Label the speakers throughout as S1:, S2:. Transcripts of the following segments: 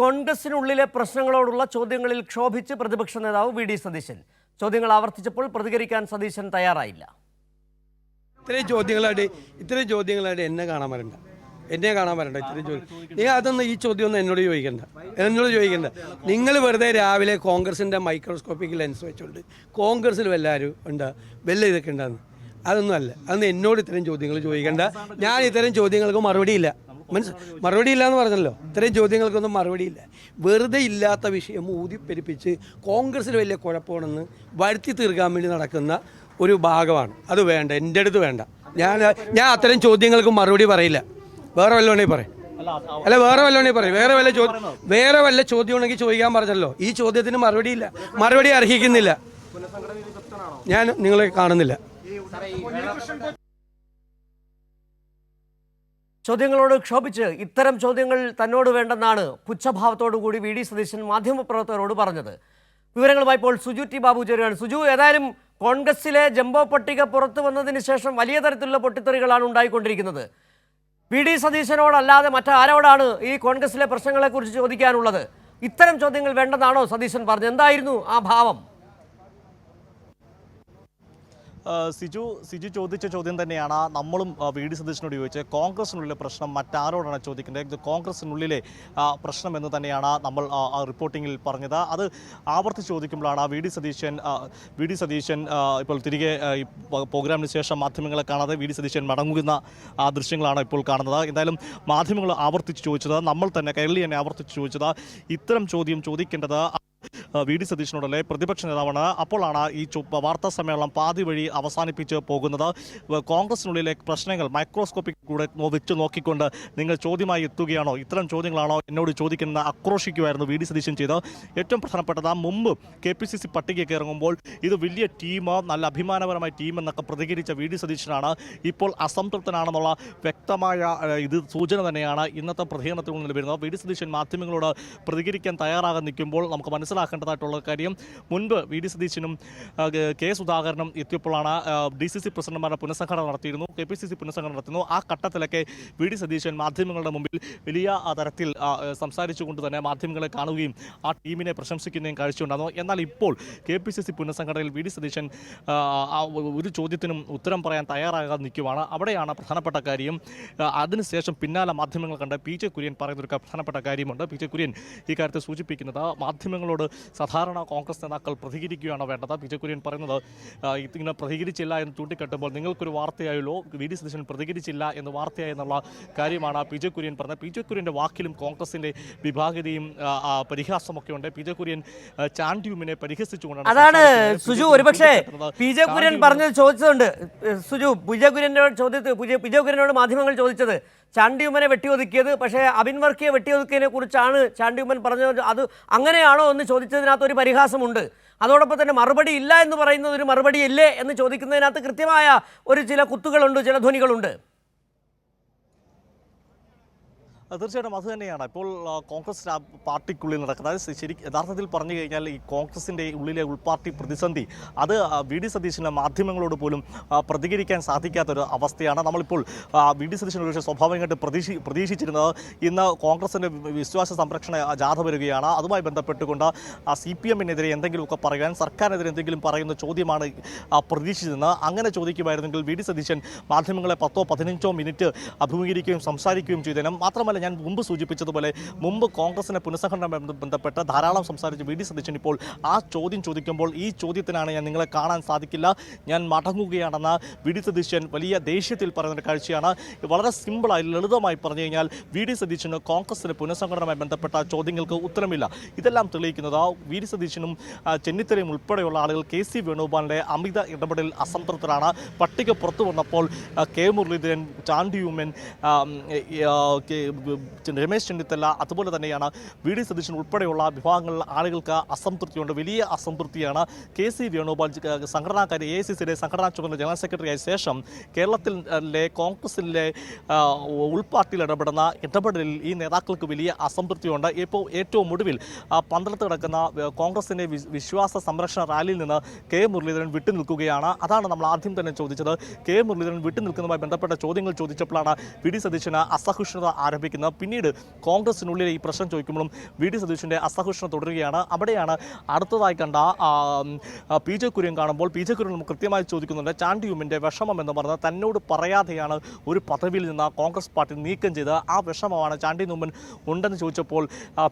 S1: കോൺഗ്രസിനുള്ളിലെ പ്രശ്നങ്ങളോടുള്ള ചോദ്യങ്ങളിൽ ക്ഷോഭിച്ച് പ്രതിപക്ഷ നേതാവ് വി ഡി സതീശൻ. ചോദ്യങ്ങൾ ആവർത്തിച്ചപ്പോൾ പ്രതികരിക്കാൻ സതീശൻ തയ്യാറായില്ല.
S2: ഇത്രയും ചോദ്യങ്ങളായിട്ട് ഇത്രയും ചോദ്യങ്ങളായിട്ട് എന്നെ കാണാൻ വരണ്ട. എന്നെ കാണാൻ വരണ്ട ഇത്രയും ചോദ്യം. നിങ്ങൾ അതൊന്നും ഈ ചോദ്യം ഒന്നും എന്നോട് ചോദിക്കണ്ട. എന്നോട് ചോദിക്കണ്ട. നിങ്ങൾ വെറുതെ രാവിലെ കോൺഗ്രസിന്റെ മൈക്രോസ്കോപ്പിക് ലെൻസ് വെച്ചുകൊണ്ട് കോൺഗ്രസ്സിൽ വല്ലാരും ഉണ്ട് വല്ല ഇതൊക്കെ ഉണ്ടാകുന്നു അതൊന്നും അല്ല. അന്ന് എന്നോട് ഇത്തരം ചോദ്യങ്ങൾ ചോദിക്കണ്ട. ഞാൻ ഇത്തരം ചോദ്യങ്ങൾക്ക് മറുപടിയില്ല മനസ്സ് മറുപടി ഇല്ല എന്ന് പറഞ്ഞല്ലോ. ഇത്രയും ചോദ്യങ്ങൾക്കൊന്നും മറുപടിയില്ല. വെറുതെ ഇല്ലാത്ത വിഷയം ഊതിപ്പെരിപ്പിച്ച് കോൺഗ്രസ്സിൽ വലിയ കുഴപ്പമാണെന്ന് വരുത്തി തീർക്കാൻ വേണ്ടി നടക്കുന്ന ഒരു ഭാഗമാണ്. അത് വേണ്ട എന്റെ അടുത്ത് വേണ്ട. ഞാൻ ഞാൻ അത്തരം ചോദ്യങ്ങൾക്ക് മറുപടി പറയില്ല. വേറെ വല്ലതുകൊണ്ടേ പറയും. അല്ല വേറെ വല്ലതുകൊണ്ടേ പറയും. വേറെ വല്ല ചോദ്യം വേറെ വല്ല ചോദ്യം ഉണ്ടെങ്കിൽ ചോദിക്കാൻ പറഞ്ഞല്ലോ. ഈ ചോദ്യത്തിന് മറുപടി ഇല്ല മറുപടി അർഹിക്കുന്നില്ല. ഞാൻ നിങ്ങളെ കാണുന്നില്ല.
S1: ചോദ്യങ്ങളോട് ക്ഷോഭിച്ച് ഇത്തരം ചോദ്യങ്ങൾ തന്നോട് വേണ്ടെന്നാണ് പുച്ഛഭാവത്തോടു കൂടി വി ഡി സതീശൻ മാധ്യമപ്രവർത്തകരോട് പറഞ്ഞത്. വിവരങ്ങളുമായി ഇപ്പോൾ സുജു ടി ബാബു ചേരുകയാണ്. സുജു ഏതായാലും കോൺഗ്രസിലെ ജംബോ പട്ടിക പുറത്തു വന്നതിന് ശേഷം വലിയ തരത്തിലുള്ള പൊട്ടിത്തെറികളാണ് ഉണ്ടായിക്കൊണ്ടിരിക്കുന്നത്. വി ഡി സതീശനോടല്ലാതെ മറ്റാരോടാണ് ഈ കോൺഗ്രസിലെ പ്രശ്നങ്ങളെക്കുറിച്ച് ചോദിക്കാനുള്ളത്? ഇത്തരം ചോദ്യങ്ങൾ വേണ്ടെന്നാണോ സതീശൻ പറഞ്ഞത്? എന്തായിരുന്നു ആ ഭാവം
S3: ആ, സിജു സിജു ചോദിച്ച ചോദ്യം തന്നെയാണ്. നമ്മളും വി ഡി സതീശനോട് ചോദിച്ചത്. കോൺഗ്രസിനുള്ളിലെ പ്രശ്നം മറ്റാരോടാണ് ചോദിക്കേണ്ടത്? ഇത് കോൺഗ്രസിനുള്ളിലെ പ്രശ്നം എന്ന് തന്നെയാണ് നമ്മൾ റിപ്പോർട്ടിങ്ങിൽ പറഞ്ഞത്. അത് ആവർത്തി ചോദിക്കുമ്പോഴാണ് V D Satheesan V D Satheesan ഇപ്പോൾ തിരികെ പ്രോഗ്രാമിന് ശേഷം മാധ്യമങ്ങളെ കാണാതെ വി ഡി സതീശൻ മടങ്ങുന്ന ദൃശ്യങ്ങളാണ് ഇപ്പോൾ കാണുന്നത്. എന്തായാലും മാധ്യമങ്ങൾ ആവർത്തിച്ച് ചോദിച്ചത് നമ്മൾ തന്നെ കേരളീയനെ ആവർത്തിച്ച് ചോദിച്ചത് ഇത്തരം ചോദ്യം ചോദിക്കേണ്ടത് വി ഡി സതീഷിനോടല്ലേ? പ്രതിപക്ഷ നേതാവാണ്. അപ്പോഴാണ് ഈ വാർത്താ സമ്മേളനം പാതി വഴി അവസാനിപ്പിച്ച് പോകുന്നത്. കോൺഗ്രസിനുള്ളിലെ പ്രശ്നങ്ങൾ മൈക്രോസ്കോപ്പിക് കൂടെ വെച്ച് നോക്കിക്കൊണ്ട് നിങ്ങൾ ചോദ്യമായി എത്തുകയാണോ? ഇത്തരം ചോദ്യങ്ങളാണോ എന്നോട് ചോദിക്കുന്ന ആക്രോശിക്കുമായിരുന്നു വി ഡി സതീശൻ ചെയ്ത് ഏറ്റവും പ്രധാനപ്പെട്ടത് മുമ്പ് കെ പി സി സി പട്ടികയ്ക്ക് ഇറങ്ങുമ്പോൾ ഇത് വലിയ ടീം നല്ല അഭിമാനപരമായ ടീം എന്നൊക്കെ പ്രതികരിച്ച വി ഡി സതീശനാണ് ഇപ്പോൾ അസംതൃപ്തനാണെന്നുള്ള വ്യക്തമായ ഇത് സൂചന തന്നെയാണ് ഇന്നത്തെ പ്രതികരണത്തിൽ നിന്ന് വരുന്നത്. വി ഡി സതീശൻ മാധ്യമങ്ങളോട് പ്രതികരിക്കാൻ തയ്യാറാകാൻ നിൽക്കുമ്പോൾ നമുക്ക് മനസ്സിലാക്കേണ്ടതായിട്ടുള്ള കാര്യം. മുൻപ് വി ഡി സതീശനും കെ- സുധാകരനും എത്തിയപ്പോഴാണ് ഡി സി സി പ്രസിഡന്റുമാരുടെ പുനഃസംഘടന നടത്തിയിരുന്നു. കെ പി സി സി പുനഃസംഘടന നടത്തുന്നു. ആ ഘട്ടത്തിലൊക്കെ വി ഡി സതീശൻ മാധ്യമങ്ങളുടെ മുമ്പിൽ വലിയ തരത്തിൽ സംസാരിച്ചുകൊണ്ട് തന്നെ മാധ്യമങ്ങളെ കാണുകയും ആ ടീമിനെ പ്രശംസിക്കുകയും കാഴ്ചയുണ്ടായിരുന്നു. എന്നാൽ ഇപ്പോൾ കെ പി സി സി പുനഃസംഘടനയിൽ വി ഡി സതീശൻ ഒരു ചോദ്യത്തിനും ഉത്തരം പറയാൻ തയ്യാറാകാതെ നിൽക്കുവാണ്. അവിടെയാണ് പ്രധാനപ്പെട്ട കാര്യം അതിനുശേഷം പിന്നാലെ മാധ്യമങ്ങൾ കണ്ട പി ജെ കുര്യൻ പറയുന്ന ഒരു പ്രധാനപ്പെട്ട കാര്യമുണ്ട്. പി ജെ കുര്യൻ ഈ കാര്യത്തെ സൂചിപ്പിക്കുന്നത് മാധ്യമങ്ങളോട് സാധാരണ കോൺഗ്രസ് നേതാക്കൾ പ്രതികരിക്കുകയാണ് വേണ്ടത്. പി ജെ കുര്യൻ പറയുന്നത് ഇങ്ങനെ പ്രതികരിച്ചില്ല എന്ന് ചൂണ്ടിക്കാട്ടുമ്പോൾ നിങ്ങൾക്കൊരു വാർത്തയായല്ലോ വി ഡി സതീശൻ പ്രതികരിച്ചില്ല എന്ന് വാർത്തയായി എന്നുള്ള കാര്യമാണ് പി ജെ കുര്യൻ പറഞ്ഞത് പി ജെ കുര്യന്റെ വാക്കിലും കോൺഗ്രസിന്റെ വിഭാഗതയും പരിഹാസമൊക്കെ ഉണ്ട്. പി ജെ കുര്യൻ ചാണ്ടിയുമിനെ ചാൻഡ്യൂമിനെ പരിഹസിച്ചുകൊണ്ടാണ്
S1: അതാണ് സുജു ഒരുപക്ഷേ പി ജെ കുര്യൻ പറഞ്ഞത് ചോദിച്ചതുണ്ട്. സുജു പി ജെ കുര്യനോട് ചോദ്യത്തിൽ പി ജെ കുര്യനോട് മാധ്യമങ്ങൾ ചോദിച്ചത് ചാണ്ടിയുമ്മനെ വെട്ടിയൊതുക്കിയത്. പക്ഷേ അബിൻ വർക്കിയെ വെട്ടിയൊതുക്കിയതിനെ കുറിച്ചാണ് ചാണ്ടിയുമ്മൻ പറഞ്ഞത്. അത് അങ്ങനെയാണോ എന്ന് ചോദിച്ചതിനകത്ത് ഒരു പരിഹാസമുണ്ട്. അതോടൊപ്പം തന്നെ മറുപടി ഇല്ല എന്ന് പറയുന്നത് ഒരു മറുപടി ഇല്ലേ എന്ന് ചോദിക്കുന്നതിനകത്ത് കൃത്യമായ ഒരു ചില കുത്തുകളുണ്ട് ചില ധ്വനികളുണ്ട്
S3: ആ, തീർച്ചയായിട്ടും അത് തന്നെയാണ്. ഇപ്പോൾ കോൺഗ്രസ് പാർട്ടിക്കുള്ളിൽ നടക്കുന്നത് അത് ശരി യഥാർത്ഥത്തിൽ പറഞ്ഞു കഴിഞ്ഞാൽ ഈ കോൺഗ്രസിന്റെ ഉള്ളിലെ ഉൾപാർട്ടി പ്രതിസന്ധി അത് വി. ഡി. സതീശന് മാധ്യമങ്ങളോട് പോലും പ്രതികരിക്കാൻ സാധിക്കാത്തൊരു അവസ്ഥയാണ്. നമ്മളിപ്പോൾ വി. ഡി. സതീശൻ ഒരുപക്ഷെ സ്വാഭാവികമായിട്ട് പ്രതീക്ഷി പ്രതീക്ഷിച്ചിരുന്നത് ഇന്ന് കോൺഗ്രസിന്റെ വിശ്വാസ സംരക്ഷണ ജാഥ വരികയാണ്. അതുമായി ബന്ധപ്പെട്ടുകൊണ്ട് സി പി എമ്മിനെതിരെ എന്തെങ്കിലുമൊക്കെ പറയാൻ സർക്കാരിനെതിരെ എന്തെങ്കിലും പറയുന്ന ചോദ്യമാണ് പ്രതീക്ഷിച്ചിരുന്നത്. അങ്ങനെ ചോദിക്കുമായിരുന്നെങ്കിൽ വി. ഡി. സതീശൻ മാധ്യമങ്ങളെ പത്തോ പതിനഞ്ചോ മിനിറ്റ് അഭിമുഖീകരിക്കുകയും സംസാരിക്കുകയും ചെയ്തേനും. മാത്രമല്ല ഞാൻ മുമ്പ് സൂചിപ്പിച്ചതുപോലെ മുമ്പ് കോൺഗ്രസിനെ പുനഃസംഘടന ബന്ധപ്പെട്ട് ധാരാളം സംസാരിച്ച് വി ഡി സതീശൻ ഇപ്പോൾ ആ ചോദ്യം ചോദിക്കുമ്പോൾ ഈ ചോദ്യത്തിനാണ് ഞാൻ നിങ്ങളെ കാണാൻ സാധിക്കില്ല. ഞാൻ മടങ്ങുകയാണെന്ന് വി ഡി സതീശൻ വലിയ ദേഷ്യത്തിൽ പറയുന്ന ഒരു കാഴ്ചയാണ്. വളരെ സിമ്പിളായി ലളിതമായി പറഞ്ഞു കഴിഞ്ഞാൽ വി ഡി സതീശന് കോൺഗ്രസിന് പുനഃസംഘടനയുമായി ബന്ധപ്പെട്ട ചോദ്യങ്ങൾക്ക് ഉത്തരമില്ല. ഇതെല്ലാം തെളിയിക്കുന്നത് വി ഡി സതീശനും ചെന്നിത്തലയും ഉൾപ്പെടെയുള്ള ആളുകൾ കെ സി വേണുഗോപാലിന്റെ അമിത ഇടപെടൽ അസംതൃപ്തരാണ്. പട്ടിക പുറത്തു വന്നപ്പോൾ കെ മുരളീധരൻ ചാണ്ടിയുമ്മൻ ആ, ഉം, ഏ, ആ, കെ- ചെ- രമേശ് ചെന്നിത്തല അതുപോലെ തന്നെയാണ് വി ഡി സതീശൻ ഉൾപ്പെടെയുള്ള വിഭാഗങ്ങളിൽ ആളുകൾക്ക് അസംതൃപ്തിയുണ്ട്. വലിയ അസംതൃപ്തിയാണ്. കെ സി വേണുഗോപാൽ സംഘടനാകാരി എ സി സിയുടെ സംഘടനാ ചുമതല ജനറൽ സെക്രട്ടറി ആയ ശേഷം കേരളത്തിലെ കോൺഗ്രസിലെ ഉൾപാർട്ടിയിൽ ഇടപെടുന്ന ഇടപെടലിൽ ഈ നേതാക്കൾക്ക് വലിയ അസംതൃപ്തിയുണ്ട്. ഇപ്പോൾ ഏറ്റവും ഒടുവിൽ പന്തളത്ത് കിടക്കുന്ന കോൺഗ്രസിന്റെ വിശ്വാസ സംരക്ഷണ റാലിയിൽ നിന്ന് കെ. മുരളീധരൻ വിട്ടുനിൽക്കുകയാണ് അതാണ് നമ്മൾ ആദ്യം തന്നെ ചോദിച്ചത്. കെ. മുരളീധരൻ വിട്ടുനിൽക്കുന്നതുമായി ബന്ധപ്പെട്ട ചോദ്യങ്ങൾ ചോദിച്ചപ്പോഴാണ് വി ഡി സതീശന് അസഹിഷ്ണുത ആരംഭിക്കുന്നത്. ചോദിക്കുന്നത് പിന്നീട് കോൺഗ്രസിനുള്ളിലെ ഈ പ്രശ്നം ചോദിക്കുമ്പോഴും വി ഡി സതീഷിന്റെ അസഹിഷ്ണു തുടരുകയാണ്. അവിടെയാണ് അടുത്തതായി കണ്ട പി ജെ കുര്യൻ കാണുമ്പോൾ പി ജെ കുര്യൻ കൃത്യമായി ചോദിക്കുന്നുണ്ട് ചാണ്ടിയുമിന്റെ വിഷമം എന്ന് പറഞ്ഞാൽ തന്നോട് പറയാതെയാണ് ഒരു പദവിയിൽ നിന്ന് കോൺഗ്രസ് പാർട്ടി നീക്കം ചെയ്ത് ആ വിഷമമാണ് ചാണ്ടി ഉമ്മൻ ഉണ്ടെന്ന് ചോദിച്ചപ്പോൾ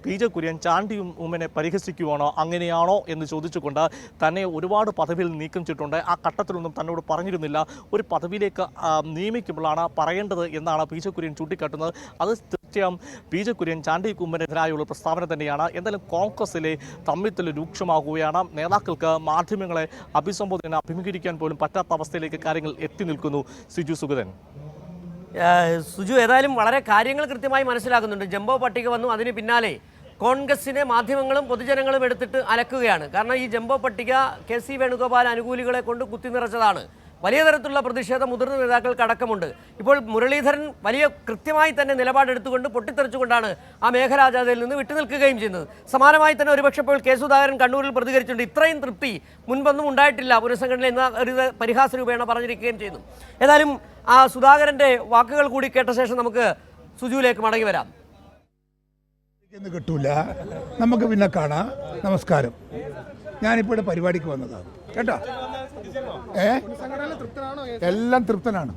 S3: പി ജെ കുര്യൻ ചാണ്ടി ഉമ്മനെ പരിഹസിക്കുവാണോ അങ്ങനെയാണോ എന്ന് ചോദിച്ചുകൊണ്ട് തന്നെ ഒരുപാട് പദവിയിൽ നീക്കം ചെയ്തിട്ടുണ്ട്. ആ ഘട്ടത്തിലൊന്നും തന്നോട് പറഞ്ഞിരുന്നില്ല. ഒരു പദവിയിലേക്ക് നിയമിക്കുമ്പോഴാണ് പറയേണ്ടത് എന്നാണ് പി ജെ കുര്യൻ ചൂണ്ടിക്കാട്ടുന്നത്. അത് തീർച്ചയായും പി ജെ കുര്യൻ ചാണ്ടി കുമ്മനെതിരായുള്ള പ്രസ്താവന തന്നെയാണ്. എന്തായാലും കോൺഗ്രസിലെ തമ്മിത്തൽ രൂക്ഷമാകുകയാണ്. നേതാക്കൾക്ക് മാധ്യമങ്ങളെ അഭിസംബോധന അഭിമുഖീകരിക്കാൻ പോലും പറ്റാത്ത അവസ്ഥയിലേക്ക് കാര്യങ്ങൾ എത്തി നിൽക്കുന്നു സിജു സുഗതൻ.
S1: സുജു ഏതായാലും വളരെ കാര്യങ്ങൾ കൃത്യമായി മനസ്സിലാക്കുന്നുണ്ട്. ജംബോ പട്ടിക വന്നു. അതിന് പിന്നാലെ കോൺഗ്രസിനെ മാധ്യമങ്ങളും പൊതുജനങ്ങളും എടുത്തിട്ട് അലക്കുകയാണ്. കാരണം ഈ ജംബോ പട്ടിക കെ സി വേണുഗോപാൽ അനുകൂലികളെ കൊണ്ട് കുത്തി നിറച്ചതാണ്. വലിയ തരത്തിലുള്ള പ്രതിഷേധം മുതിർന്ന നേതാക്കൾക്ക് അടക്കമുണ്ട്. ഇപ്പോൾ മുരളീധരൻ വലിയ കൃത്യമായി തന്നെ നിലപാടെടുത്തുകൊണ്ട് പൊട്ടിത്തെറിച്ചുകൊണ്ടാണ് ആ മേഘരാജാതയിൽ നിന്ന് വിട്ടുനിൽക്കുകയും ചെയ്യുന്നത്. സമാനമായി തന്നെ ഒരുപക്ഷെ ഇപ്പോൾ കെ സുധാകരൻ കണ്ണൂരിൽ പ്രതികരിച്ചിട്ടുണ്ട്. ഇത്രയും തൃപ്തി മുൻപൊന്നും ഉണ്ടായിട്ടില്ല. പുനഃസംഘടന എന്ന ഒരു പരിഹാസ രൂപേണ പറഞ്ഞിരിക്കുകയും ചെയ്യുന്നു. ഏതായാലും ആ സുധാകരന്റെ വാക്കുകൾ കൂടി കേട്ട ശേഷം നമുക്ക് സുജുവിലേക്ക് മടങ്ങി വരാം.
S4: കിട്ടൂല. നമുക്ക് പിന്നെ കാണാം. നമസ്കാരം. ഞാനിപ്പോൾ ഇവിടെ പരിപാടിക്ക് വന്നതാണ് കേട്ടോ? ഏ? എല്ലാം തൃപ്തനാണ്.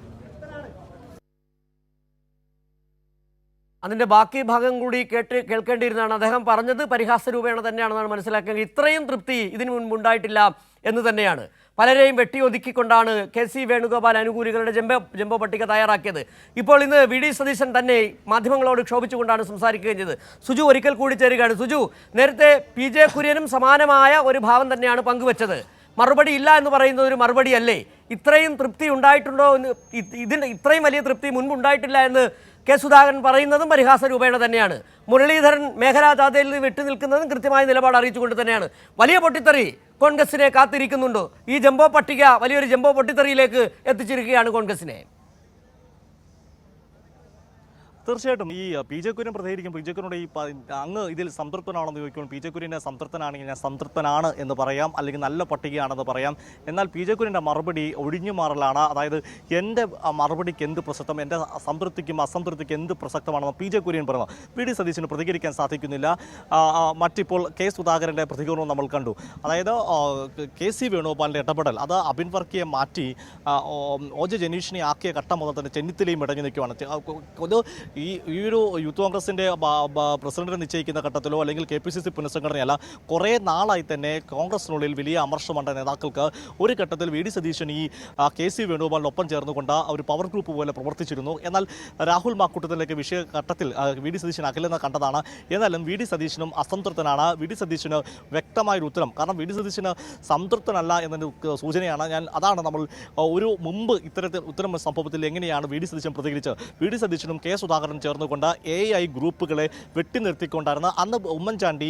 S1: അതിന്റെ ബാക്കി ഭാഗം കൂടി കേട്ട് കേൾക്കേണ്ടിയിരുന്നതാണ്. അദ്ദേഹം പറഞ്ഞത് പരിഹാസ രൂപേണ തന്നെയാണെന്നാണ് മനസ്സിലാക്കുന്നത് ഇത്രയും തൃപ്തി ഇതിനു മുൻപ് ഉണ്ടായിട്ടില്ല എന്ന് തന്നെയാണ്. പലരെയും വെട്ടിയൊതുക്കിക്കൊണ്ടാണ് കെ സി വേണുഗോപാൽ അനുകൂലികളുടെ ജംബോ ജംബോ പട്ടിക തയ്യാറാക്കിയത്. ഇപ്പോൾ ഇന്ന് വി ഡി സതീശൻ തന്നെ മാധ്യമങ്ങളോട് ക്ഷോഭിച്ചുകൊണ്ടാണ് സംസാരിക്കുകയും ചെയ്തത്. സുജു ഒരിക്കൽ കൂടി ചേരുകയാണ്. സുജു നേരത്തെ പി ജെ കുര്യനും സമാനമായ ഒരു ഭാവം തന്നെയാണ് പങ്കുവച്ചത്. മറുപടി ഇല്ല എന്ന് പറയുന്നത് ഒരു മറുപടി അല്ലേ ഇത്രയും തൃപ്തി ഉണ്ടായിട്ടുണ്ടോ എന്ന് ഇതിന് ഇത്രയും വലിയ തൃപ്തി മുൻപ് ഉണ്ടായിട്ടില്ല എന്ന് കെ സുധാകരൻ പറയുന്നതും പരിഹാസ രൂപേണ തന്നെയാണ്. മുരളീധരൻ മേഖലാ ജാഥയിൽ നിന്ന് വിട്ടു നിൽക്കുന്നതും കൃത്യമായ നിലപാട് അറിയിച്ചുകൊണ്ട് തന്നെയാണ്. വലിയ പൊട്ടിത്തെറി കോൺഗ്രസിനെ കാത്തിരിക്കുന്നുണ്ടോ. ഈ ജംബോ പട്ടിക വലിയൊരു ജംബോ പൊട്ടിത്തെറിയിലേക്ക് എത്തിച്ചിരിക്കുകയാണ് കോൺഗ്രസിനെ.
S3: തീർച്ചയായിട്ടും ഈ പി ജെ കുര്യൻ പ്രതികരിക്കും പി ജെ കുര്യനോട് ഈ അങ്ങ് ഇതിൽ സംതൃപ്തനാണെന്ന് ചോദിക്കുമ്പോൾ പി ജെ കുര്യനെ സംതൃപ്തനാണെങ്കിൽ ഞാൻ സംതൃപ്തനാണ് എന്ന് പറയാം. അല്ലെങ്കിൽ നല്ല പട്ടികയാണെന്ന് പറയാം. എന്നാൽ പി ജെ കുര്യന്റെ മറുപടി ഒഴിഞ്ഞു മാറലാണ്. അതായത് എന്റെ മറുപടിക്ക് എന്ത് പ്രസക്തം എന്റെ സംതൃപ്തിക്കും അസംതൃപ്തിക്കും എന്ത് പ്രസക്തമാണെന്ന് പി ജെ കുര്യൻ പറഞ്ഞു. വി ഡി സതീശന് പ്രതികരിക്കാൻ സാധിക്കുന്നില്ല. മറ്റിപ്പോൾ കെ സുധാകരന്റെ പ്രതികരണവും നമ്മൾ കണ്ടു. അതായത് കെ സി വേണുഗോപാലിന്റെ ഇടപെടൽ അത് അബിൻ വർക്കിയെ മാറ്റി ഒ ജെ ജനീഷിനെ ആക്കിയ ഘട്ടം മുതൽ തന്നെ ചെന്നിത്തലയും ഇടഞ്ഞു നിൽക്കുകയാണ് ഈ ഈ ഒരു യൂത്ത് കോൺഗ്രസിന്റെ പ്രസിഡന്റിനെ നിശ്ചയിക്കുന്ന ഘട്ടത്തിലോ അല്ലെങ്കിൽ കെ പി സി സി പുനഃസംഘടനയല്ല കുറേ നാളായി തന്നെ കോൺഗ്രസിനുള്ളിൽ വലിയ അമർഷമുണ്ട നേതാക്കൾക്ക്. ഒരു ഘട്ടത്തിൽ വി ഡി സതീശൻ ഈ കെ സി വേണുഗോപാലിനൊപ്പം ചേർന്നുകൊണ്ട് ഒരു പവർ ഗ്രൂപ്പ് പോലെ പ്രവർത്തിച്ചിരുന്നു. എന്നാൽ രാഹുൽ മാക്കൂട്ടത്തിലേക്ക് വിഷയ ഘട്ടത്തിൽ വി ഡി സതീശൻ അകലെന്ന് കണ്ടതാണ്. എന്നാലും വി ഡി സതീശനും അസംതൃപ്തനാണ്. വി ഡി സതീശന് വ്യക്തമായൊരു ഉത്തരം. കാരണം വി ഡി സതീശന് സംതൃപ്തനല്ല എന്നൊരു സൂചനയാണ്. ഞാൻ അതാണ് നമ്മൾ ഒരു മുമ്പ് ഇത്തരത്തിൽ ഇത്തരം സംഭവത്തിൽ എങ്ങനെയാണ് വി ഡി സതീശൻ പ്രതികരിച്ചത്? വി ഡി സതീശനും കെ സുധാകരനും ചേർന്നുകൊണ്ട് എ ഐ ഗ്രൂപ്പുകളെ വെട്ടി നിർത്തിക്കൊണ്ടായിരുന്നു അന്ന് ഉമ്മൻചാണ്ടി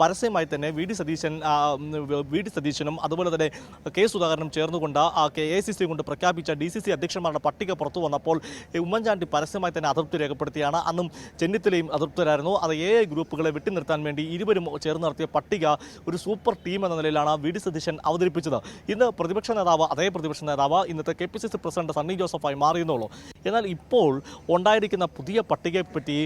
S3: പരസ്യമായി തന്നെ V D Satheesan V D സതീശനും അതുപോലെ തന്നെ കെ സുധാകരനും ചേർന്നുകൊണ്ട് കെ എ സി സി കൊണ്ട് പ്രഖ്യാപിച്ച ഡി സി സി അധ്യക്ഷന്മാരുടെ പട്ടിക പുറത്തു വന്നപ്പോൾ ഉമ്മൻചാണ്ടി പരസ്യമായി തന്നെ അതൃപ്തി രേഖപ്പെടുത്തിയാണ്. അന്നും ചെന്നിത്തലയും അതൃപ്തരായിരുന്നു. അത് എ ഐ ഗ്രൂപ്പുകളെ വെട്ടി നിർത്താൻ വേണ്ടി ഇരുവരും ചേർന്ന് നടത്തിയ പട്ടിക ഒരു സൂപ്പർ ടീം എന്ന നിലയിലാണ് വി ഡി സതീശൻ അവതരിപ്പിച്ചത്. ഇന്ന് പ്രതിപക്ഷ നേതാവ് അതേ പ്രതിപക്ഷ നേതാവ് ഇന്നത്തെ K P C C president Sunny ജോസഫായി മാറിയെന്നുള്ളൂ എന്നാൽ ഇപ്പോൾ ഉണ്ടായിരിക്കുന്ന പുതിയ പട്ടികയെപ്പറ്റി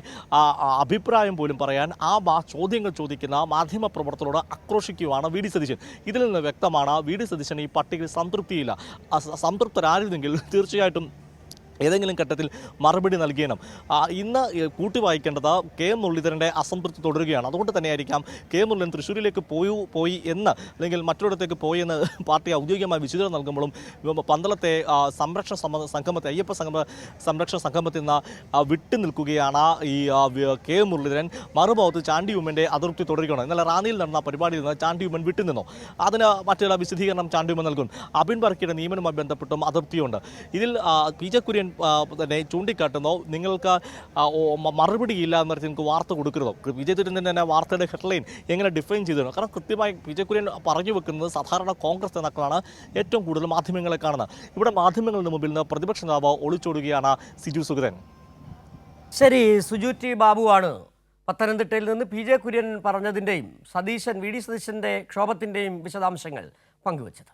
S3: അഭിപ്രായം പോലും പറയാൻ ആ ചോദ്യങ്ങൾ ചോദിക്കുന്ന മാധ്യമ പ്രവർത്തകരോട് ആക്രോശിക്കുകയാണ് വി ഡി സതീശൻ. ഇതിൽ നിന്ന് വ്യക്തമാണ് വി ഡി സതീശൻ ഈ പട്ടികയിൽ സംതൃപ്തിയില്ല. സംതൃപ്തരായിരുന്നെങ്കിൽ തീർച്ചയായിട്ടും ഏതെങ്കിലും ഘട്ടത്തിൽ മറുപടി നൽകിയണം ഇന്ന് കൂട്ടി വായിക്കേണ്ടത് കെ മുരളീധരന്റെ അസംതൃപ്തി തുടരുകയാണ്. അതുകൊണ്ട് തന്നെയായിരിക്കാം കെ മുരളീധരൻ തൃശ്ശൂരിലേക്ക് പോയു പോയി എന്ന് അല്ലെങ്കിൽ മറ്റൊരിടത്തേക്ക് പോയി എന്ന് പാർട്ടി ഔദ്യോഗികമായി വിശദീകരണം നൽകുമ്പോഴും പന്തളത്തെ സംരക്ഷണ സംഗമത്തെ അയ്യപ്പ സംഗമ സംരക്ഷണ സംഗമത്തിൽ നിന്ന് വിട്ടു നിൽക്കുകയാണ് ഈ കെ മുരളീധരൻ. മറുഭാഗത്ത് ചാണ്ടി ഉമ്മന്റെ അതൃപ്തി തുടരുകയാണ്. ഇന്നലെ റാന്നിയിൽ നടന്ന പരിപാടിയിൽ നിന്ന് ചാണ്ടി ഉമ്മൻ വിട്ടുനിന്നു അതിന് മറ്റുള്ള വിശദീകരണം ചാണ്ടി ഉമ്മൻ നൽകും. അബിൻ വർക്കിയുടെ നിയമനവുമായി ബന്ധപ്പെട്ടും അതൃപ്തിയുണ്ട്. ഇതിൽ പി ജെ കുര്യൻ തന്നെ ചൂണ്ടിക്കാട്ടുന്നു. നിങ്ങൾക്ക് മറുപടിയില്ല എന്ന് നിങ്ങൾക്ക് വാർത്ത കൊടുക്കരുതോ? വിജയ് ജെ കുര്യൻ തന്നെ വാർത്തയുടെ ഹെഡ്ലൈൻ എങ്ങനെ ഡിഫൈൻ ചെയ്തിരുന്നു കാരണം കൃത്യമായി വിജയ് കുര്യൻ പറഞ്ഞു വെക്കുന്നത് സാധാരണ കോൺഗ്രസ് നേതാക്കളാണ് ഏറ്റവും കൂടുതൽ മാധ്യമങ്ങളെ കാണുന്നത്. ഇവിടെ മാധ്യമങ്ങളുടെ മുമ്പിൽ നിന്ന് പ്രതിപക്ഷ നേതാവ് ഒളിച്ചോടുകയാണ് സിജു സുഗതൻ.
S1: ശരി സുജു ടി ബാബുവാണ് പത്തനംതിട്ടയിൽ നിന്ന് പി ജെ കുര്യൻ പറഞ്ഞതിന്റെയും സതീശൻ വി ഡി സതീശന്റെ ക്ഷോഭത്തിന്റെയും വിശദാംശങ്ങൾ പങ്കുവച്ചത്.